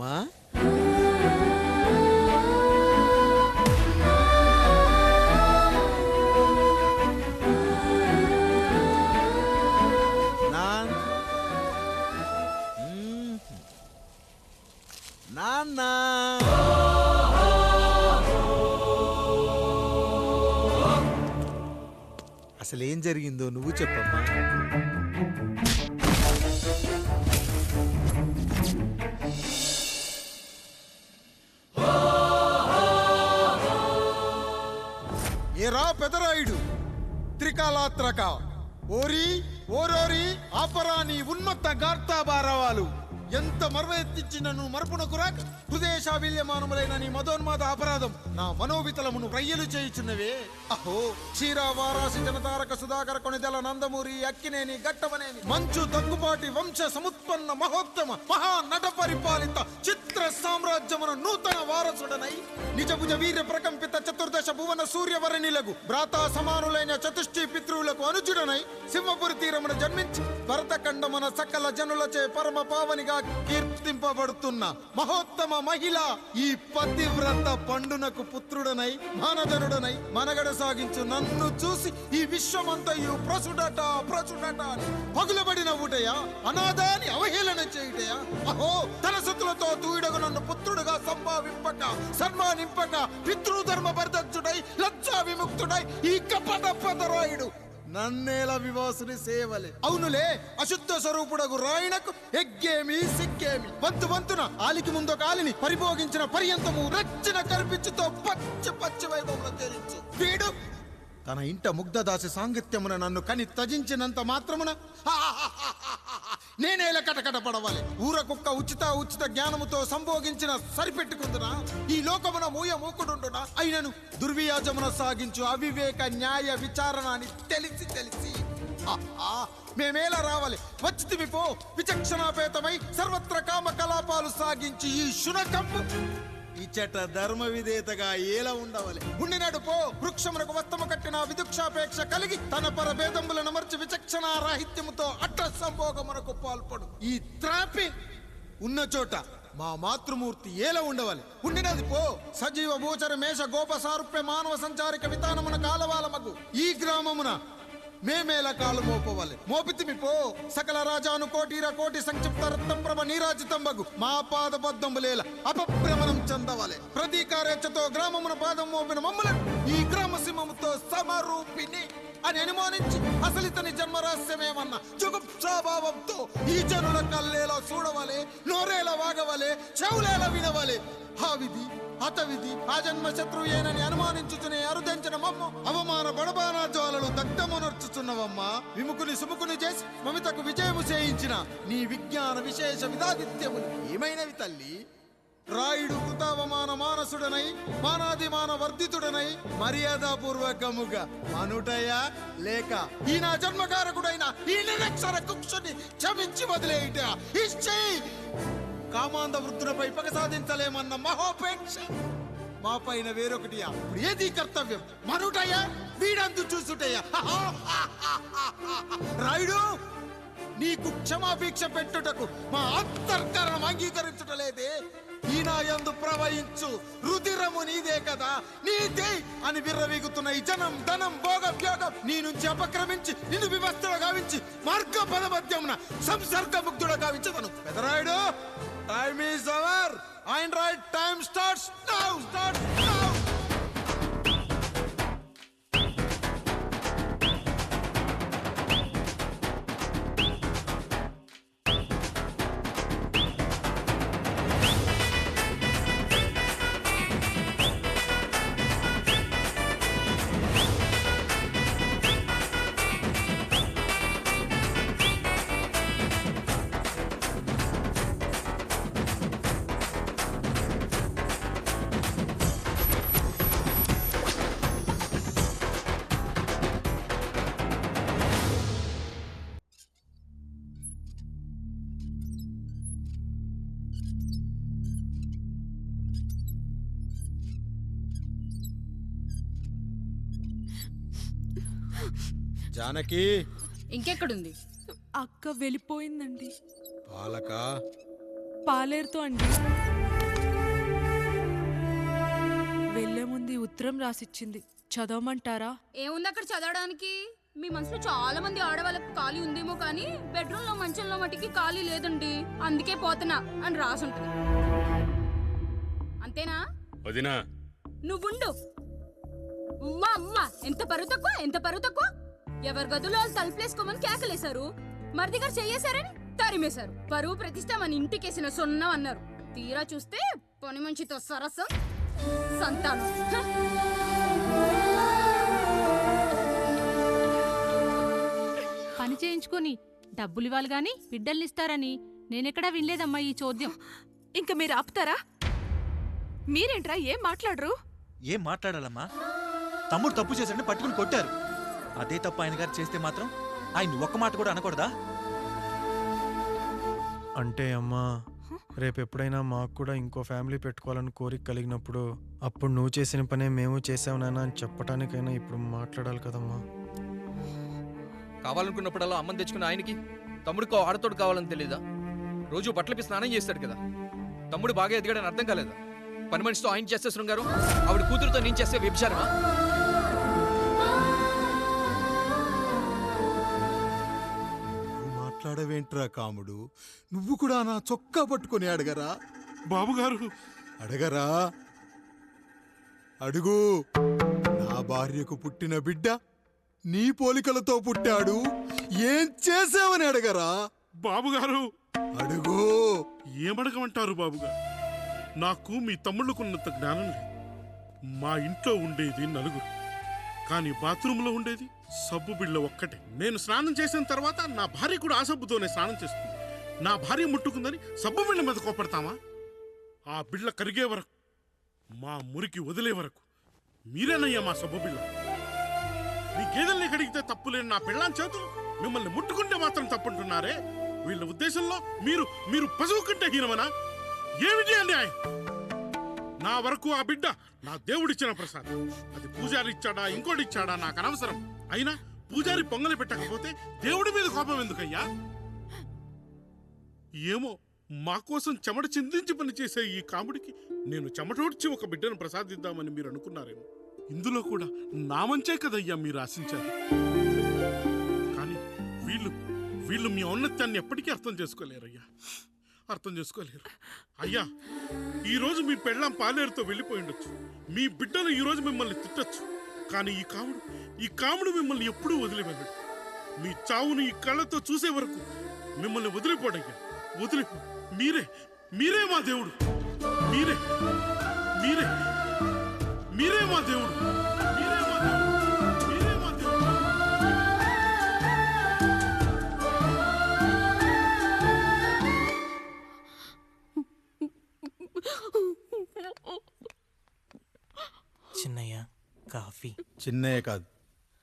అమ్మా నాన్న అసలేం జరిగిందో నువ్వు చెప్పమ్మా ఎరా పెదరాయుడు త్రికాలాత్రక ఓరి ఓరోరి ఆపరాని ఉన్మత్త గార్తాబారావాలు ఎంత మర్మ ఎత్తిచ్చినను మరపునకురాక హృదయశాబీల్యమానములైన నీ మదోన్మాద అపరాధం నా మనోవితలమును రయ్యలు చేయుచున్నవే అహో క్షీరా వారాసి జనతారక సుధాకర కొనిదల నందమూరి అక్కినేని గట్టమనేని మంచు తగ్గుబాటి వంశ సముత్పన్న మహోత్తమ మహా నట పరిపాలిత చిత్ర సామ్రాజ్యమున నూతన వారసుడనై నిజభుజ వీర ప్రకంపిత చతుర్దశ భువన సూర్యవరణిలకు భ్రాత సమానులైన చతుష్టి పితృలకు అనుచుడనై సింహపురి తీరమున జన్మించి భరతఖండమున సకల జనులచే పరమ పావనిగా కీర్తింపబడుతున్న మహోత్తమ మహిళ ఈ పతివ్రత పండునకు పుత్రుడనై మానధనుడనై మనగడ సాగించు నన్ను చూసి ఈ విశ్వమంతయు ప్రసుడట ప్రచుడట అని పగులబడి నవ్వుటయా అనాథాన్ని అవహేళన చేయుటయా అహో తన శత్రులతో తూయుడగు నన్ను పుత్రుడుగా సంభావింపక సన్మానింపక పితృధర్మ పరిదర్శుడై లజ్జా విముక్తుడై ఈ కపట పదరాయుడు నన్నేల వివాసుని సేవలే అవునులే అశుద్ధ స్వరూపుడకు రాయణకు ఎగ్గేమి సిగ్గేమి వంతు వంతున ఆలికి ముందు కాలిని పరిభోగించిన పర్యంతము రచ్చిన కర్పిచ్చుతో పచ్చ పచ్చ వైభవంలో తేలించు వీడు తన ఇంట ముగ్ధదాసి సాంగత్యమున నన్ను కని తజించినంత మాత్రమున నేనే కటకట పడవాలి ఊర కుక్క ఉచిత ఉచిత జ్ఞానముతో సంభోగించిన సరిపెట్టుకుందునా ఈ లోకమున మూయ మూకుడుండునా అయినను దుర్వియాజమున సాగించు అవివేక న్యాయ విచారణ అని తెలిసి తెలిసి మేమేలా రావాలి వచ్చి విచక్షణాపేతమై సర్వత్ర కామ కలాపాలు సాగించి ఈ శునకం ఇచ్చట ధర్మ విధేతగా ఏల ఉండవలే ఉండినాడు పో వృక్షమునకు వత్తము కట్టిన విదుక్షాపేక్ష కలిగి తన పరభేదములను మర్చి విచక్షణ రాహిత్యముతో అట్ట సంభోగమునకు పాల్పడు ఈ త్రాపి ఉన్న చోట మా మాతృమూర్తి ఏల ఉండవాలి ఉండినది పో సజీవ భూచర మేష గోప సారూప్య మానవ సంచారిక విధానమున కాలవాలమగు ఈ గ్రామమున మేమేల కాలు మోపవాలి మోపితిమి పో సకల రాజాను కోటి కోటి సంక్షిప్త రత్నం ప్రభ నీరాజితం తంబగు మా పాద లేల అపభ్రమణం చెందవాలి ప్రతీకారేచ్చతో గ్రామమున పాదం మోపిన మమ్మలను ఈ గ్రామ సింహముతో సమరూపిణి అని అనుమానించి అసలు ఇతని జన్మరహస్యమేమన్న జుగుప్సాభావంతో ఈ జనుల కల్లేలా చూడవాలి నోరేలా వాగవాలి చెవులేలా వినవలే హావిది హతవిధి ఆ జన్మ శత్రుయేనని అనుమానించుచునే అరుదించిన మమ్మ అవమాన జ్వాలలు దగ్ధమునర్చుచున్నవమ్మా విముకుని సుముకుని చేసి మమితకు విజయము చేయించిన నీ విజ్ఞాన విశేష విధాదిత్యములు ఏమైనవి తల్లి రాయుడు కృతావమాన మానసుడనై మానాదిమాన వర్ధితుడనై మర్యాదపూర్వకముగా మనుటయా లేక ఈ నా జన్మకారకుడైన ఈ నిరక్షర కుక్షుని క్షమించి వదిలేయుట ఇచ్చేయి కామాంధ వృద్ధులపై పగ సాధించలేమన్న మహోపేక్ష మా పైన వేరొకటి ఏది కర్తవ్యం మనుటయ్యా వీడందు చూసుటయ్యా రాయుడు నీకు క్షమాపేక్ష పెట్టుటకు మా అంతర్కరణం అంగీకరించుటలేదే ఈనాయందు ప్రవహించు రుధిరము నీదే కదా నీదే అని విర్రవీగుతున్న ఈ జనం ధనం భోగ భోగం నీ నుంచి అపక్రమించి నిన్ను వివస్థలు గావించి మార్గ పదమధ్యమున సంసర్గముగ్ధుడు గావించదను Pedarayudu Time is over. Einrad time starts now. Janaki ఇంకెక్కడుంది అక్క వెళ్ళిపోయిందండి పాలక పాలేరుతో అండి వెళ్లే ముందు ఉత్తరం రాసిచ్చింది చదవమంటారా ఏముంది అక్కడ చదవడానికి మీ మనసులో చాలా మంది ఆడవాళ్ళకి ఖాళీ ఉందేమో కానీ బెడ్రూమ్ లో మంచంలో మటుకి ఖాళీ లేదండి అందుకే పోతున్నా అని రాసుంటుంది అంతేనా వదినా నువ్వుండు ఉమ్మా అమ్మా ఎంత పరువు తక్కువ ఎంత పరువు తక్కువ ఎవరి గదులు వాళ్ళు తలుపులేసుకోమని కేకలేశారు మరిది గారు చెయ్యేశారని తరిమేశారు పరువు ప్రతిష్ట మన ఇంటికేసిన సున్నం అన్నారు తీరా చూస్తే పని మంచితో సరసం సంతానం చేయించుకుని డబ్బులు ఇవ్వాలి గాని బిడ్డల్నిస్తారని నేనెక్కడా వినలేదమ్మా ఈ చోద్యం ఇంక మీరు ఆపుతారా మీరేంట్రా ఏం మాట్లాడరు ఏం మాట్లాడాలమ్మా తమ్ముడు తప్పు చేశాడని పట్టుకుని కొట్టారు అదే తప్పు ఆయన గారు చేస్తే మాత్రం ఆయన ఒక్క మాట కూడా అనకూడదా అంటే అమ్మా రేపు ఎప్పుడైనా మాకు కూడా ఇంకో ఫ్యామిలీ పెట్టుకోవాలని కోరిక కలిగినప్పుడు అప్పుడు నువ్వు చేసిన పనే మేము చేసావునా అని చెప్పటానికైనా ఇప్పుడు మాట్లాడాలి కదమ్మా కావాలనుకున్నప్పుడల్లా అమ్మని తెచ్చుకున్న ఆయనకి తమ్ముడికి ఆడతోడు కావాలని తెలీదా రోజు బట్టలపి స్నానం చేస్తాడు కదా తమ్ముడు బాగా ఎదిగాడని అర్థం కాలేదా పని మనిషితో ఆయన చేస్తే శృంగారు ఆవిడ కూతురుతో నేను చేస్తే వ్యభిచారమా మాట్లాడవేంట్రా కాముడు నువ్వు కూడా నా చొక్కా పట్టుకొని అడగరా బాబుగారు అడగరా అడుగు నా భార్యకు పుట్టిన బిడ్డ నీ పోలికలతో పుట్టాడు ఏం చేసావని అడగరా బాబుగారు అడుగు ఏమడగమంటారు బాబుగా నాకు మీ తమ్ముళ్ళకున్నంత జ్ఞానం లేదు మా ఇంట్లో ఉండేది నలుగురు కానీ బాత్రూంలో ఉండేది సబ్బు బిళ్ళ ఒక్కటే నేను స్నానం చేసిన తర్వాత నా భార్య కూడా ఆ సబ్బుతోనే స్నానం చేస్తుంది నా భార్య ముట్టుకుందని సబ్బు బిళ్ళ మీద కోపడతామా ఆ బిళ్ళ కరిగే వరకు మా మురికి వదిలే వరకు మీరేనయ్యా మా సబ్బు బిళ్ళ మీ గేదెల్ని కడిగితే తప్పులేని నా పెళ్ళాని చేతులు మిమ్మల్ని ముట్టుకుంటే మాత్రం తప్పుంటున్నారే వీళ్ళ ఉద్దేశంలో మీరు మీరు పశువు కంటే హీనమనా ఏమిటి అన్యాయం నా వరకు ఆ బిడ్డ నా దేవుడిచ్చిన ప్రసాదం అది పూజారి ఇచ్చాడా ఇంకోటి ఇచ్చాడా నాకు అనవసరం అయినా పూజారి పొంగలి పెట్టకపోతే దేవుడి మీద కోపం ఎందుకయ్యా ఏమో మా కోసం చెమట చిందించి పనిచేసే ఈ కాముడికి నేను చెమటోడ్చి ఒక బిడ్డను ప్రసాదిద్దామని మీరు అనుకున్నారేమో ఇందులో కూడా నా మంచే కదయ్యా మీరు ఆశించారు కానీ వీళ్ళు వీళ్ళు మీ ఔన్నత్యాన్ని ఎప్పటికీ అర్థం చేసుకోలేరయ్యా అర్థం చేసుకోలేరు అయ్యా ఈరోజు మీ పెళ్ళాం పాలేరుతో వెళ్ళిపోయి ఉండొచ్చు మీ బిడ్డలు ఈరోజు మిమ్మల్ని తిట్టచ్చు కానీ ఈ కాముడు ఈ కాముడు మిమ్మల్ని ఎప్పుడూ వదిలివెళ్ళడు మీ చావును ఈ కళ్ళతో చూసే వరకు మిమ్మల్ని వదిలిపోడయ్యా వదిలిపో మీరే మీరే మా దేవుడు మీరే మీరే మా చిన్నయ్య కాఫీ చిన్నయ్య కాదు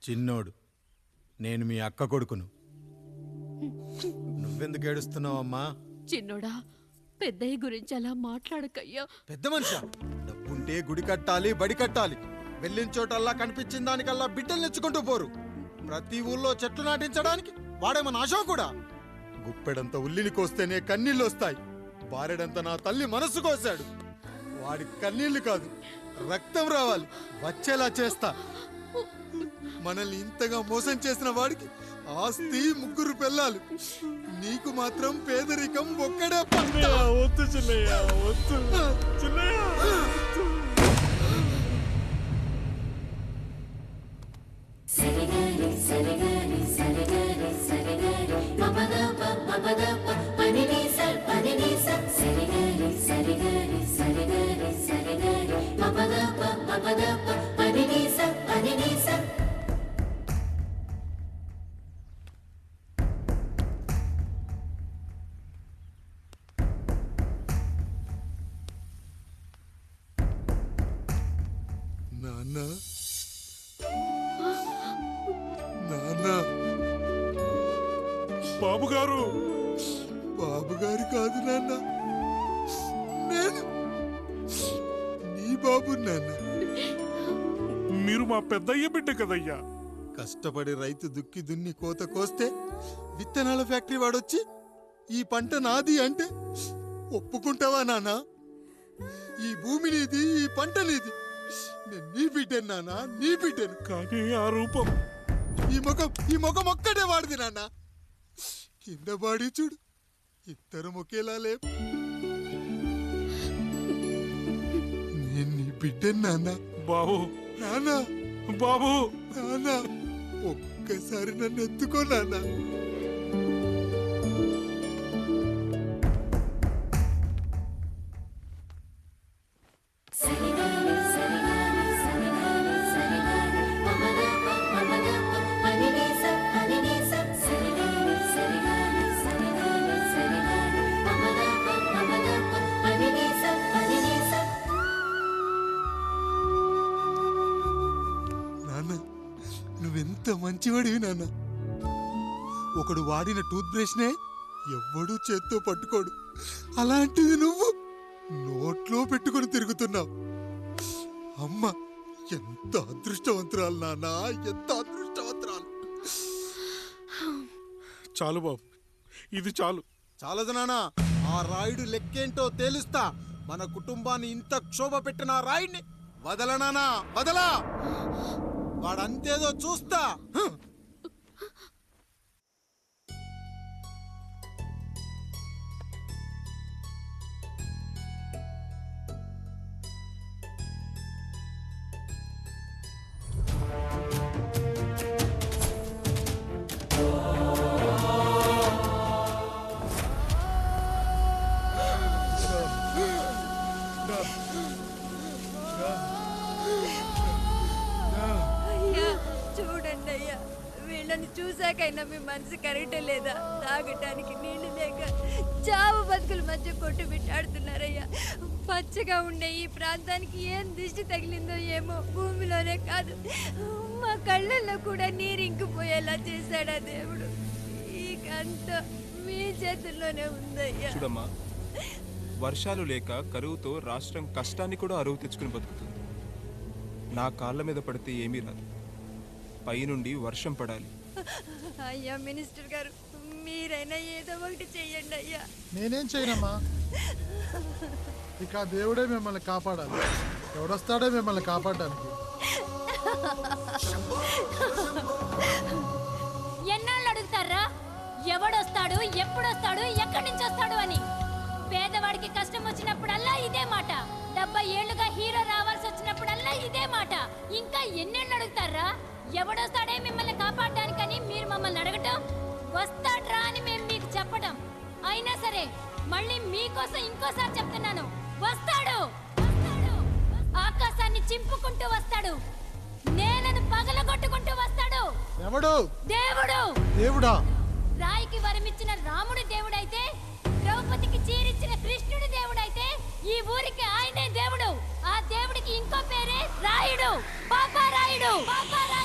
చిన్నోడు నేను మీ అక్క కొడుకును నువ్వెందుకు ఏడుస్తున్నావమ్మా చిన్నోడా పెద్దయ్య గురించి అలా మాట్లాడకయ్యా పెద్ద మనిషా ఉంటే గుడి కట్టాలి బడి కట్టాలి వెళ్ళిన చోటల్లా కనిపించిన దానికల్లా బిడ్డలు నెచ్చుకుంటూ పోరు ప్రతి ఊళ్ళో చెట్లు నాటించడానికి వాడేమో నాశం కూడా గుప్పెడంత ఉల్లిని కోస్తేనే కన్నీళ్ళు వస్తాయి బారెడంత నా తల్లి మనస్సు కోశాడు వాడి కన్నీళ్లు కాదు రక్తం రావాలి వచ్చేలా చేస్తా మనల్ని ఇంతగా మోసం చేసిన వాడికి ఆస్తి ముగ్గురు పిల్లలు నీకు మాత్రం పేదరికం ఒక్కడే వద్దు చిన్నయ్యా వద్దు చిన్నయ్య నాన్న నాన్న బాబు గారు కాదు నాన్న నేను నీ బాబు నాన్న మీరు మా పెద్దయ్య బిడ్డ కదయ్యా కష్టపడి రైతు దుక్కి దున్ని కోత కోస్తే విత్తనాల ఫ్యాక్టరీ వాడొచ్చి ఈ పంట నాది అంటే ఒప్పుకుంటావా నాన్న ఈ భూమి నీది ఈ పంట నీది నేను నీ బిడ్డను నానా నీ బిడ్డను కానీ ఆ రూపం ఈ ముఖం ఈ ముఖం ఒక్కటే వాడిది నాన్న కింద వాడి చూడు ఇద్దరం ఒకేలా లే నేను నీ బిడ్డను బాబు నానా బాబు నానా ఒక్కసారి నన్ను ఎత్తుకో నాన్న తెలివడివి నాన్న ఒకడు వాడిన టూత్ బ్రష్నే ఎవ్వడూ చేత్తో పట్టుకోడు అలాంటిది నువ్వు నోట్లో పెట్టుకుని తిరుగుతున్నావు అమ్మ ఎంత అదృష్టవంతురాలు నాన్న ఎంత అదృష్టవంతురాలు చాలు బాబు ఇది చాలు చాలదు నానా ఆ రాయుడు లెక్కేంటో తేలుస్తా మన కుటుంబాన్ని ఇంత క్షోభ పెట్టిన ఆ రాయుడిని నానా వదలా వాడంతేదో చూస్తా నన్ను చూశాకైనా మీ మనసు కరెక్ట్ లేదా తాగటానికి నీళ్లు లేక చావు బతుకుల మధ్య కొట్టు పెట్టాడుతున్నారయ్యా పచ్చగా ఉండే ఈ ప్రాంతానికి ఏం దిష్టి తగిలిందో ఏమో భూమిలోనే కాదు మా కళ్ళల్లో కూడా నీరు ఇంకిపోయేలా చేశాడా దేవుడు ఈ కంత మీ చేతుల్లోనే ఉందయ్యా వర్షాలు లేక కరువుతో రాష్ట్రం కష్టాన్ని కూడా అరువు తెచ్చుకుని బతుకుతుంది నా కాళ్ళ మీద పడితే ఏమీ రాదు పైనుండి వర్షం పడాలి అయ్యా మినిస్టర్ గారు మీరైనా ఏదో ఒకటి చెయ్యండి అయ్యా నేనేం చేయనమ్మా ఇక దేవుడే మిమ్మల్ని కాపాడాలి ఎవడొస్తాడే మిమ్మల్ని కాపాడడానికి ఎన్నాళ్ళు అడుగుతారా ఎవడొస్తాడు ఎప్పుడొస్తాడు ఎక్కడి నుంచి వస్తాడు అని పేదవాడికి కష్టం వచ్చినప్పుడల్లా ఇదే మాట డెబ్బై ఏళ్ళుగా హీరో రావాల్సి వచ్చినప్పుడల్లా ఇదే మాట ఇంకా ఎన్నెళ్ళు అడుగుతారా ఎవడొస్తాడే మిమ్మల్ని కాపాడడానికని మీరు మమ్మల్ని అడగటం వస్తాడ్రా అని మేము మీకు చెప్పడం అయినా సరే మళ్ళీ మీకోసం ఇంకోసారి చెప్తున్నాను వస్తాడు ఆకాశాన్ని చింపుకుంటూ వస్తాడు నేలను పగలగొట్టుకుంటూ వస్తాడు ఎవడు దేవుడు దేవుడా రాయికి వరమిచ్చిన రాముడు దేవుడైతే ద్రౌపదికి చీరిచ్చిన కృష్ణుడు దేవుడైతే ఈ ఊరికి ఆయనే దేవుడు ఆ దేవుడికి ఇంకో పేరే రాయుడు పాపా రాయుడు రాయుడు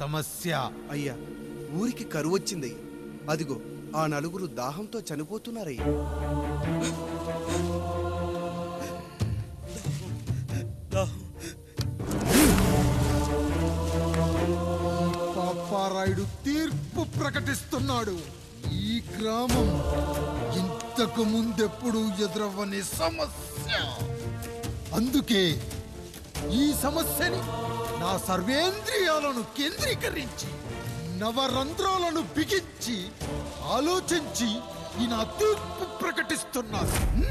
సమస్య అయ్యా ఊరికి కరువు వచ్చింది అదిగో ఆ నలుగురు దాహంతో చనిపోతున్నారయ్యా పాపారాయుడు తీర్పు ప్రకటిస్తున్నాడు ఈ గ్రామం ఇంతకు ముందెప్పుడు ఎదురవ్వని సమస్య అందుకే ఈ సమస్యని నా సర్వేంద్రియాలను కేంద్రీకరించి నవరంధ్రాలను బిగించి ఆలోచించి ఈ నా తీర్పు ప్రకటిస్తున్నాను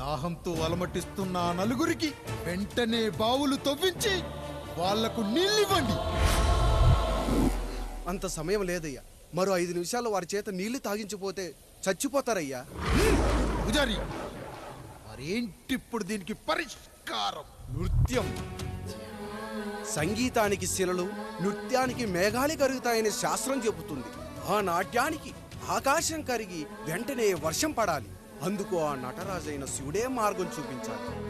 దాహంతో అలమటిస్తున్న నలుగురికి వెంటనే బావులు తవ్వించి వాళ్లకు నీళ్ళివ్వండి అంత సమయం లేదయ్యా మరో ఐదు నిమిషాలు వారి చేత నీళ్లు తాగించిపోతే చచ్చిపోతారయ్యా పూజారి మరేంటిప్పుడు దీనికి పరిష్కారం నృత్యం సంగీతానికి శిలలు నృత్యానికి మేఘాలు కరుగుతాయని శాస్త్రం చెబుతుంది ఆ నాట్యానికి ఆకాశం కరిగి వెంటనే వర్షం పడాలి అందుకు ఆ నటరాజైన శివుడే మార్గం చూపించాలి